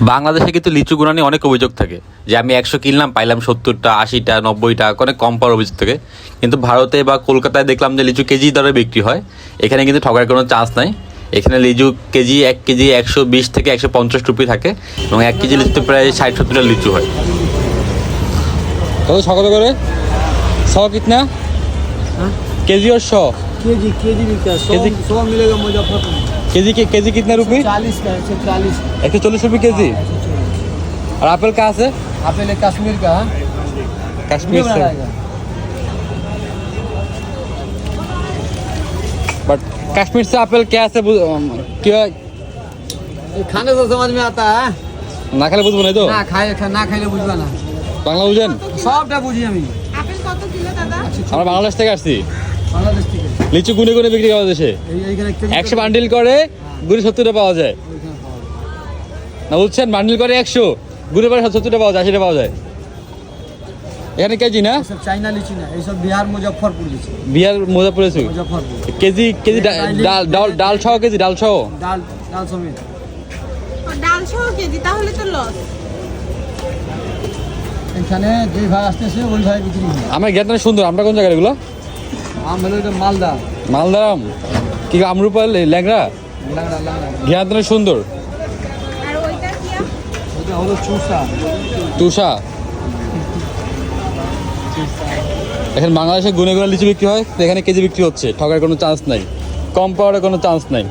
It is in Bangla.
বাংলাদেশে কিন্তু লিচু গুণানি অনেক অভিযোগ থাকে যে আমি একশো কিনলাম পাইলাম সত্তরটা আশিটা নব্বইটা অনেক কম পাওয়ার অভিযোগ থাকে। কিন্তু ভারতে বা কলকাতায় দেখলাম যে লিচু কেজি দরে বিক্রি হয়। এখানে কিন্তু ঠকার কোনো চান্স নাই। এখানে লিচু কেজি এক কেজি একশো বিশ থেকে একশো পঞ্চাশ রুপি থাকে এবং এক কেজি লিচুতে প্রায় ষাট সত্তরটা লিচু হয়। করে। কিতনা? কেজি ওর শ কেজি কেজি কেজি केजी? सौ मिलेगा मुजफ्फरपुर में। केजी के केजी कितना रुपये चालीस का एक सौ चालीस एक सौ चालीस रुपये केजी और एप्पल कहाँ से आपने कश्मीर का हाँ? कश्मीर कितना से रहेगा? बट कश्मीर से एप्पल क्या से बुझ- अम, क्या ये खाने से समझ में आता है না খেলে বুঝবো না তো না খাই না খাইলে বুঝবা না বাংলা বুঝেন সবটা বুঝি আমি আপেল কত কিলো দাদা আমরা বাংলাদেশ থেকে আসছি বাংলাদেশ থেকে লিচু গুনে গুনে বিক্রি করা দেশে। একশো বান্ডিল করে গুড়ি সত্তরটা পাওয়া যায়। না বুঝছেন বান্ডিল করে একশো গুড়ি পরে সত্তরটা পাওয়া যায় আশিটা পাওয়া যায়। এখানে কেজি না? চাইনা লিচি না এইসব বিহার মুজফ্ফরপুর লিচি। বিহার মুজফ্ফরপুর কেজি কেজি ডাল ডাল ডাল সহ কেজি ডাল সহ ডাল ডাল সমেত। ডাল সহ কেজি তাহলে তো লস। এখানে যে ভাই আসতেছে ওই ভাই বিক্রি আমার সুন্দর আমরা কোন জায়গায় এগুলো? আম হলো এটা মালদা। মালদারাম? কি আমরুপা ল্যাংরা লাংড়া লাংড়া সুন্দর। হলো চুষা। তুষা এখানে বাংলাদেশে গুনে গুনে লিচু বিক্রি হয় তো এখানে কেজি বিক্রি হচ্ছে। ঠকার কোনো চান্স নাই। কম পাওয়ার কোনো চান্স নাই।